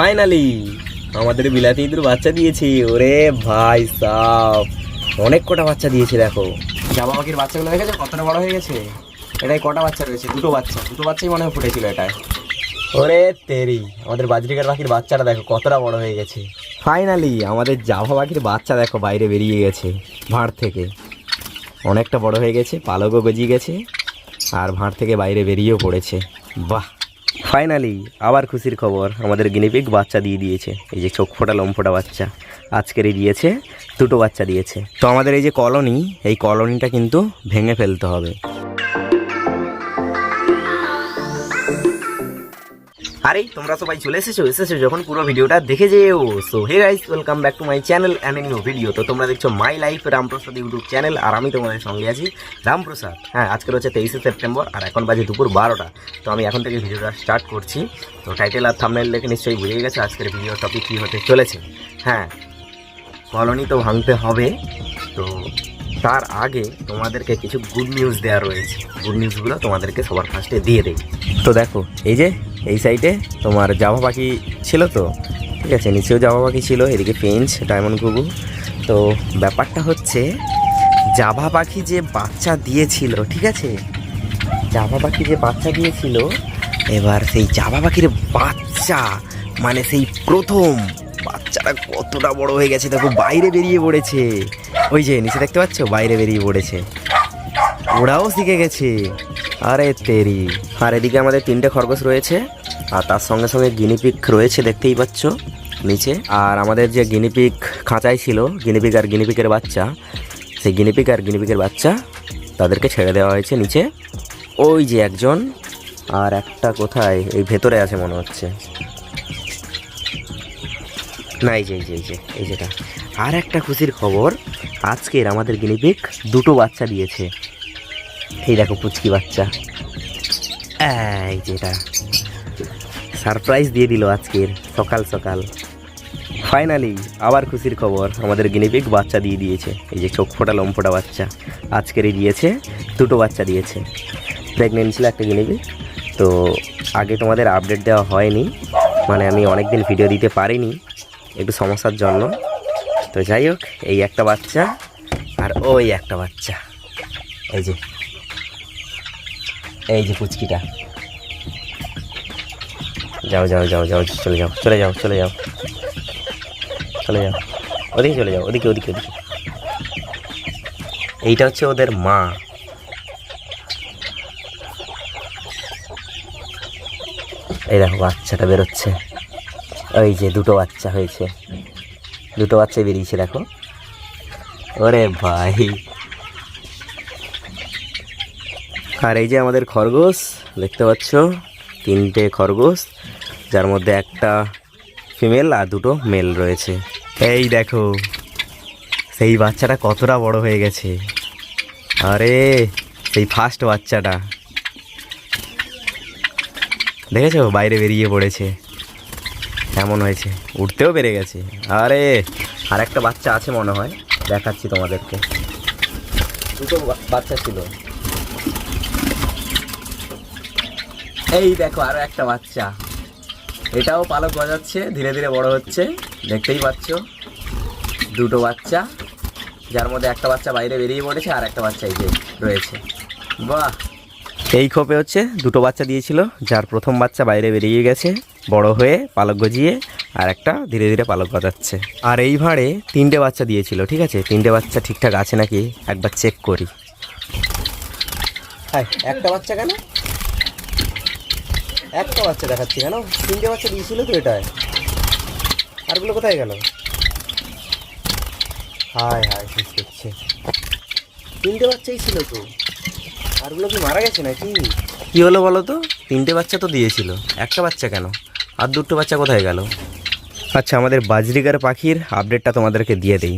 Finally আমাদের বিলাতি ইঁদুর বাচ্চা দিয়েছি। ওরে ভাই সাপ অনেক কটা বাচ্চা দিয়েছে, দেখো। জামা পাখির বাচ্চাগুলো দেখেছ কতটা বড় হয়ে গেছে? এটাই কটা বাচ্চা রয়েছে? দুটো বাচ্চা। দুটো বাচ্চাই মনে হয় ফুটেছিল এটায়। ওরে তেরি, আমাদের বাজরিকার পাখির বাচ্চাটা দেখো, কতটা বড় হয়ে গেছে। ফাইনালি আমাদের জাভা পাখির বাচ্চা দেখো, বাইরে বেরিয়ে গেছে, ভাঁড় থেকে। অনেকটা বড় হয়ে গেছে, পালকও গজিয়ে গেছে, আর ভাঁড় থেকে বাইরে বেরিয়েও পড়েছে। বাহ! ফাইনালি আবার খুশির খবর, আমাদের গিনিপিক বাচ্চা দিয়ে দিয়েছে। এই যে চোখ ফোটা লম ফোটা বাচ্চা আজকেরই দিয়েছে, দুটো বাচ্চা দিয়েছে। তো আমাদের এই যে কলোনি এই কলোনিটা কিন্তু ভেঙে ফেলতে হবে। আরে, তোমরা সবাই চলে এসেছ এসেছ যখন পুরো ভিডিওটা দেখে যেও। So hey guys welcome back to my channel and new video তো তোমরা দেখছ my life Ramprasad YouTube channel আর আমি তোমাদের সঙ্গে আছি রামপ্রসাদ। হ্যাঁ আজকের হচ্ছে তেইশে সেপ্টেম্বর আর এখন বাজে দুপুর বারোটা। তো আমি এখন থেকে ভিডিওটা স্টার্ট করছি। তো টাইটেল আর থামনেল দেখে নিশ্চয়ই বুঝে গেছে আজকের ভিডিও টপিক কী হতে চলেছে। হ্যাঁ কলোনি তো ভাঙতে হবে। তো তার আগে তোমাদেরকে কিছু গুড নিউজ দেওয়া রয়েছে। গুড নিউজগুলো তোমাদেরকে সবার ফার্স্টে দিয়ে দেই। তো দেখো, এই যে এই সাইডে তোমার জাভা পাখি ছিল তো? ঠিক আছে, নিচেও জাভা পাখি ছিল, এদিকে পেঞ্চ ডায়মন্ড ঘুঘু তো ব্যাপারটা হচ্ছে জাভা পাখি যে বাচ্চা দিয়েছিল, ঠিক আছে? জাভা পাখি যে বাচ্চা দিয়েছিল, এবার সেই জাভা পাখির বাচ্চা মানে সেই প্রথম বাচ্চাটা কতটা বড় হয়ে গেছে, দেখো, বাইরে বেরিয়ে পড়েছে। ওই যে, নিচে দেখতে পাচ্ছ? বাইরে বেরিয়ে পড়েছে। ওরাও শিখে গেছে। আরে তেরি, আর এদিকে আমাদের তিনটে খরগোশ রয়েছে, আর তার সঙ্গে সঙ্গে গিনিপিক রয়েছে, দেখতেই পাচ্ছ, নিচে। আর আমাদের যে গিনিপিক খাঁচায় ছিল গিনিপিক আর গিনিপিকের বাচ্চা, সেই গিনিপিক আর গিনিপিকের বাচ্চা তাদেরকে ছেড়ে দেওয়া হয়েছে নিচে। ওই যে একজন, আর একটা কোথায়, এই ভেতরে আছে মনে হচ্ছে। না, এই যে এই যে এই যে, এই যেটা। আর একটা খুশির খবর, আজকের আমাদের গিনিপিক দুটো বাচ্চা দিয়েছে। এই দেখো পুচকি বাচ্চা। এই যেটা সারপ্রাইজ দিয়ে দিল আজকের, সকাল সকাল। ফাইনালি আবার খুশির খবর, আমাদের গিনিপিক বাচ্চা দিয়ে দিয়েছে। এই যে চোখ ফোটা, লোম ফোটা বাচ্চা। আজকেরই দিয়েছে, দুটো বাচ্চা দিয়েছে। প্রেগনেন্ট ছিল একটা গিনিপিক তো আগে তোমাদের আপডেট দেওয়া হয়নি। মানে আমি অনেক দিন ভিডিও দিতে পারিনি, একটু সমস্যার জন্য। তো যাই হোক, এই একটা বাচ্চা আর ওই একটা বাচ্চা। এই যে। এই যে পুচকিটা যাও যাও যাও যাও, চলে যাও চলে যাও চলে যাও। চলে যাও। ওদিকে চলে যাও, ওদিকে ওদিকে ওদিকে। এইটা হচ্ছে ওদের মা। এই দেখো, বাচ্চাটা বেরোচ্ছে। ওই যে দুটো বাচ্চা হয়েছে। দুটো বাচ্চা বেরিয়েছে, দেখো। ওরে ভাই। আর এই যে আমাদের খরগোশ, দেখতে পাচ্ছ? তিনটে খরগোশ, যার মধ্যে একটা ফিমেল আর দুটো মেল রয়েছে। এই দেখো, সেই বাচ্চাটা কতটা বড় হয়ে গেছে। আরে, সেই ফার্স্ট বাচ্চাটা। দেখেছ? বাইরে বেরিয়ে পড়েছে। এমন হয়েছে? উঠতেও বেড়ে গেছে। আরে আর একটা বাচ্চা আছে মনে হয়। দেখাচ্ছি তোমাদেরকে। দুটো বাচ্চা ছিল। এই দেখো আরও একটা বাচ্চা। এটাও পালক গজাচ্ছে ধীরে ধীরে বড় হচ্ছে। দেখতেই পাচ্ছ, দুটো বাচ্চা। যার মধ্যে একটা বাচ্চা বাইরে বেরিয়ে পড়েছে আর একটা বাচ্চা এই যে রয়েছে। বাহ! এই খোপে হচ্ছে দুটো বাচ্চা দিয়েছিল, যার প্রথম বাচ্চা বাইরে বেরিয়ে গেছে, বড় হয়ে পালক গজিয়ে আর একটা ধীরে ধীরে পালক গজাচ্ছে। আর এই ভাঁড়ে তিনটে বাচ্চা দিয়েছিল, ঠিক আছে? তিনটে বাচ্চা ঠিকঠাক আছে নাকি? একবার চেক করি। একটা বাচ্চা কেন? একটা বাচ্চা দেখাচ্ছি কেন? তিনটে বাচ্চা দিয়েছিল তো এটায়। আরগুলো কোথায় গেল? হায় হায় শেষ করছে। তিনটে বাচ্চাই ছিল তো। আরগুলো কি মারা গেছে নাকি? কি হলো বলো তো? তিনটে বাচ্চা তো দিয়েছিল। একটা বাচ্চা কেন? আর দুটো বাচ্চা কোথায় গেল? আচ্ছা আমাদের বাজরিগার পাখির আপডেটটা তোমাদেরকে দিয়ে দিই।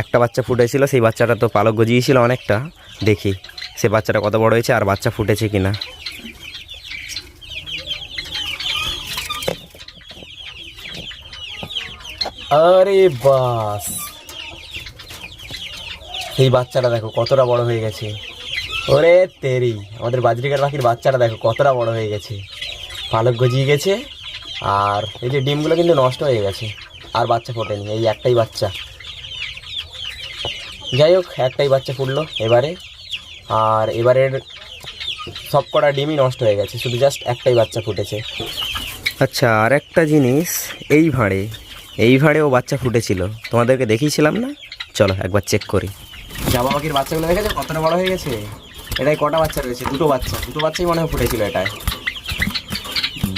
একটা বাচ্চা ফুটেছিল সেই বাচ্চাটা তো পালক গজিয়েছিল অনেকটা। দেখি সে বাচ্চাটা কত বড় হয়েছে আর বাচ্চা ফুটেছে কিনা। আরে বাস। এই বাচ্চাটা দেখো, কতটা বড় হয়ে গেছে। ওরে তেরি, আমাদের বাজরিকার পাখির বাচ্চাটা দেখো, কতটা বড় হয়ে গেছে। পালক গজিয়ে গেছে, আর এই যে ডিমগুলো কিন্তু নষ্ট হয়ে গেছে, আর বাচ্চা ফোটেনি, এই একটাই বাচ্চা। যাই হোক, একটাই বাচ্চা ফুটলো এবারে, আর এবারের সব কটা ডিমই নষ্ট হয়ে গেছে, শুধু জাস্ট একটাই বাচ্চা ফুটেছে। আচ্ছা আর একটা জিনিস, এই ভাঁড়ে এই ভাঁড়েও বাচ্চা ফুটেছিল। তোমাদেরকে দেখিয়েছিলাম না? চলো একবার চেক করি। জামা পাখির বাচ্চাগুলো দেখেছ? কতটা বড় হয়ে গেছে? এটাই কটা বাচ্চা রয়েছে? দুটো বাচ্চা। দুটো বাচ্চাই মনে হয় ফুটেছিল এটায়।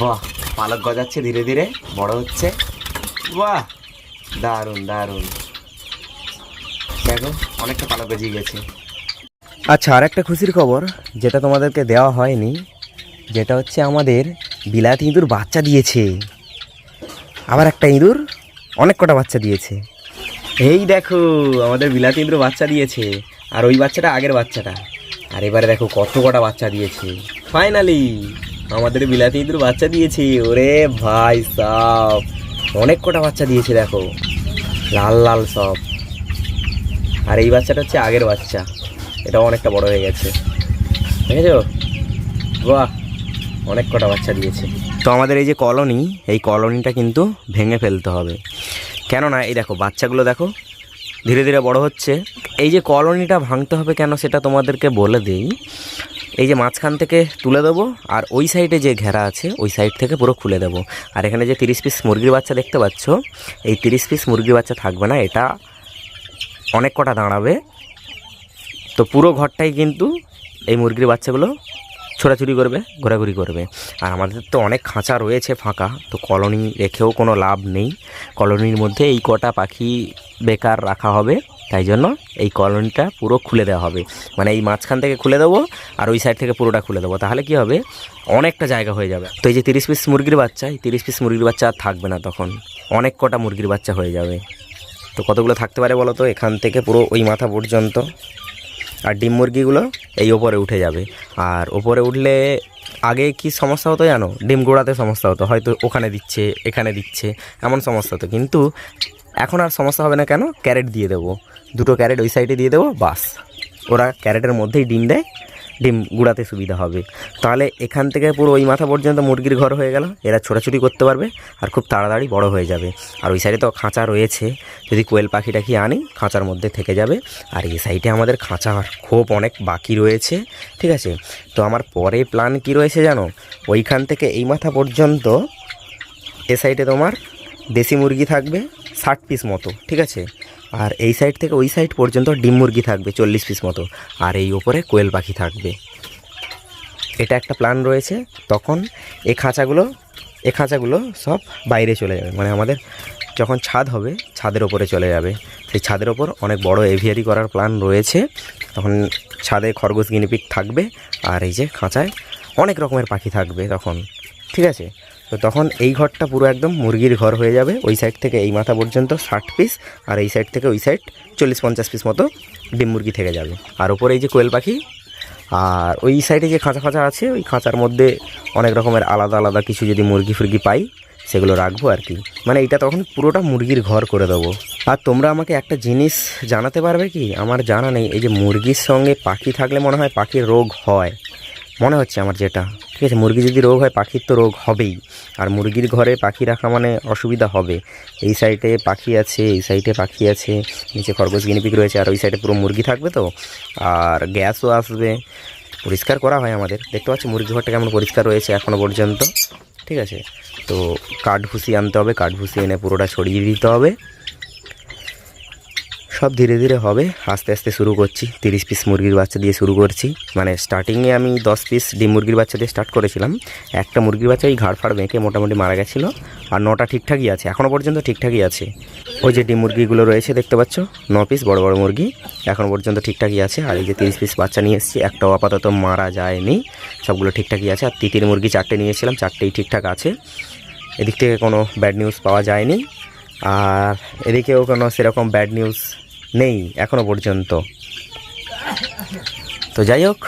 বাহ পালক গজাচ্ছে ধীরে ধীরে বড় হচ্ছে। বাহ দারুণ দারুণ। দেখো অনেকটা পালক গজিয়ে গেছে। আচ্ছা আর একটা খুশির খবর যেটা তোমাদেরকে দেওয়া হয়নি যেটা হচ্ছে আমাদের বিলাতি ইঁদুর বাচ্চা দিয়েছে। আবার একটা ইঁদুর অনেক কটা বাচ্চা দিয়েছে। এই দেখো, আমাদের বিলাতি ইঁদুর বাচ্চা দিয়েছে, আর ওই বাচ্চাটা আগের বাচ্চাটা। আর এবারে দেখো কত কটা বাচ্চা দিয়েছে। ফাইনালি আমাদের বিলাতি ইঁদুর বাচ্চা দিয়েছে, ওরে ভাই সব। অনেক কটা বাচ্চা দিয়েছে দেখো, লাল লাল সব। আর এই বাচ্চাটা হচ্ছে আগের বাচ্চা, এটাও অনেকটা বড় হয়ে গেছে। দেখেছ? বাহ! অনেক কটা বাচ্চা দিয়েছে। তো আমাদের এই যে কলোনি, এই কলোনিটা কিন্তু ভেঙে ফেলতে হবে। কেননা, এই দেখো, বাচ্চাগুলো দেখো, ধীরে ধীরে বড় হচ্ছে। এই যে কলোনিটা ভাঙতে হবে কেন সেটা তোমাদেরকে বলে দিই। এই যে মাঝখান থেকে তুলে দেবো, আর ওই সাইডে যে ঘেরা আছে, ওই সাইড থেকে পুরো খুলে দেবো। আর এখানে যে তিরিশ পিস মুরগির বাচ্চা দেখতে পাচ্ছ, এই তিরিশ পিস মুরগির বাচ্চা থাকবে না, এটা অনেক কটা দাঁড়াবে। তো পুরো ঘরটাই কিন্তু এই মুরগির বাচ্চাগুলো ছোটাছুটি করবে, ঘোরাঘুরি করবে। আর আমাদের তো অনেক খাঁচা রয়েছে ফাঁকা, তো কলোনি রেখেও কোনো লাভ নেই। কলোনির মধ্যে এই কটা পাখি বেকার রাখা হবে, তাই জন্য এই কলোনিটা পুরো খুলে দেওয়া হবে। মানে এই মাঝখান থেকে খুলে দেবো, আর ওই সাইড থেকে পুরোটা খুলে দেবো। তাহলে কি হবে? অনেকটা জায়গা হয়ে যাবে। তো এই যে তিরিশ পিস মুরগির বাচ্চা, এই তিরিশ পিস মুরগির বাচ্চা আর থাকবে না তখন। অনেক কটা মুরগির বাচ্চা হয়ে যাবে। তো কতগুলো থাকতে পারে বলো তো? এখান থেকে পুরো ওই মাথা পর্যন্ত। আর ডিম মুরগিগুলো এই ওপরে উঠে যাবে। আর ওপরে উঠলে আগে কি সমস্যা হতো জানো? ডিম গোড়াতে সমস্যা হতো। হয়তো ওখানে দিচ্ছে, এখানে দিচ্ছে, এমন সমস্যা হতো। কিন্তু এখন আর সমস্যা হবে না কেন? ক্যারেট দিয়ে দেবো। দুটো ক্যারেট ওই সাইডে দিয়ে দেবো, বাস। ওরা ক্যারেটের মধ্যেই ডিম দেয় ডিম গুড়াতে সুবিধা হবে। তাহলে এখান থেকে পুরো ওই মাথা পর্যন্ত মুরগির ঘর হয়ে গেল। এরা ছোটাছুটি করতে পারবে আর খুব তাড়াতাড়ি বড় হয়ে যাবে। আর ওই সাইডে তো খাঁচা রয়েছে। যদি কোয়েল পাখি টাখি আনি, খাঁচার মধ্যে থেকে যাবে। আর এই সাইডে আমাদের খাঁচা খোপ অনেক বাকি রয়েছে। ঠিক আছে? তো আমার পরে প্ল্যান কি রয়েছে জানো? ওইখান থেকে এই মাথা পর্যন্ত এ সাইডে তোমার দেশি মুরগি থাকবে ষাট পিস মতো। ঠিক আছে? আর এই সাইড থেকে ওই সাইড পর্যন্ত ডিম মুরগি থাকবে, চল্লিশ পিস মতো। আর এই ওপরে কোয়েল পাখি থাকবে। এটা একটা প্ল্যান রয়েছে। তখন এই খাঁচাগুলো, এ খাঁচাগুলো সব বাইরে চলে যাবে। মানে আমাদের যখন ছাদ হবে, ছাদের ওপরে চলে যাবে। সেই ছাদের ওপর অনেক বড় এভিয়ারি করার প্ল্যান রয়েছে। তখন ছাদে খরগোশ গিনিপিক থাকবে। আর এই যে খাঁচায় অনেক রকমের পাখি থাকবে তখন। ঠিক আছে? তো তখন এই ঘরটা পুরো একদম মুরগির ঘর হয়ে যাবে। ওই সাইড থেকে এই মাথা পর্যন্ত ষাট পিস আর এই সাইড থেকে ওই সাইড চল্লিশ পঞ্চাশ পিস মতো ডিম মুরগি থেকে যাবে। আর ওপরে এই যে কোয়েল পাখি, আর ওই সাইডে যে খাঁচা খাঁচা আছে, ওই খাঁচার মধ্যে অনেক রকমের আলাদা আলাদা কিছু যদি মুরগি ফুরগি পাই, সেগুলো রাখব আর কি। মানে এটা তখন পুরোটা মুরগির ঘর করে দেবো। আর তোমরা আমাকে একটা জিনিস জানাতে পারবে কি? আমার জানা নেই, এই যে মুরগির সঙ্গে পাখি থাকলে মনে হয় পাখির রোগ হয়। মনে হচ্ছে আমার যেটা। ঠিক আছে, মুরগি যদি রোগ হয়, পাখির তো রোগ হবেই। আর মুরগির ঘরে পাখি রাখা মানে অসুবিধা হবে। এই সাইডে পাখি আছে, এই সাইডে পাখি আছে, নিচে খরগোশ গিনিপিক রয়েছে, আর ওই সাইডে পুরো মুরগি থাকবে তো? আর গ্যাসও আসবে। পরিষ্কার করা হয় আমাদের। দেখতে পাচ্ছি মুরগি ঘরটা কেমন পরিষ্কার রয়েছে এখনও পর্যন্ত। ঠিক আছে, তো কাঠ ভুসি আনতে হবে। কাঠ ভুসি এনে পুরোটা ছড়িয়ে দিতে হবে। সব ধীরে ধীরে হবে। আস্তে আস্তে শুরু করছি। তিরিশ পিস মুরগির বাচ্চা দিয়ে শুরু করছি। মানে স্টার্টিংয়ে আমি দশ পিস ডিম মুরগির বাচ্চা দিয়ে স্টার্ট করেছিলাম। একটা মুরগির বাচ্চা এই ঘাড় ফাড় বেঁকে মোটামুটি মারা গেছিল। আর নটা ঠিকঠাকই আছে। এখনও পর্যন্ত ঠিকঠাকই আছে। ওই যে ডিম মুরগিগুলো রয়েছে দেখতে পাচ্ছ, ন পিস বড় বড় মুরগি। এখনও পর্যন্ত ঠিকঠাকই আছে। আর এই যে তিরিশ পিস বাচ্চা নিয়ে এসেছি, একটাও আপাতত মারা যায়নি। সবগুলো ঠিকঠাকই আছে। আর তিতির মুরগি চারটে নিয়েছিলাম, চারটেই ঠিকঠাক আছে। এদিক থেকে কোনো ব্যাড নিউজ পাওয়া যায়নি। আর এদিকেও কোনো সেরকম ব্যাড নিউজ নেই, এখনও পর্যন্ত। তো যাই হোক,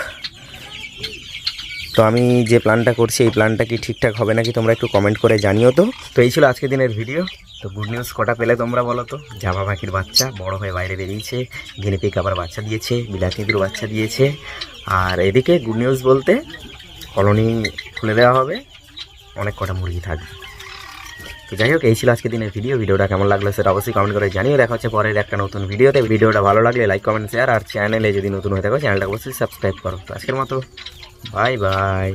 তো আমি যে প্ল্যানটা করছি, এই প্ল্যানটা কি ঠিকঠাক হবে নাকি তোমরা একটু কমেন্ট করে জানিও তো। তো এই ছিল আজকের দিনের ভিডিও তো গুড নিউজ কটা পেলে তোমরা বলো তো? জামা পাখির বাচ্চা, বড় হয়ে বাইরে বেরিয়েছে গিনিপিক আবার বাচ্চা দিয়েছে বিলাতিদের বাচ্চা দিয়েছে। আর এদিকে গুড নিউজ বলতে কলোনি খুলে দেওয়া হবে, অনেক কটা মুরগি থাকবে। তো যাই হোক, এই ছিল আজকে দিনের ভিডিও ভিডিওটা কেমন লাগল সেটা অবশ্যই কমেন্ট করে জানিয়ে দেখা হচ্ছে পরের একটা নতুন ভিডিওতে ভিডিওটা ভালো লাগলে লাইক কমেন্ট শেয়ার আর চ্যানেলে যদি নতুন হয়ে থাকো চ্যানেলটা অবশ্যই সাবস্ক্রাইব করো। আজকের মতো বাই বাই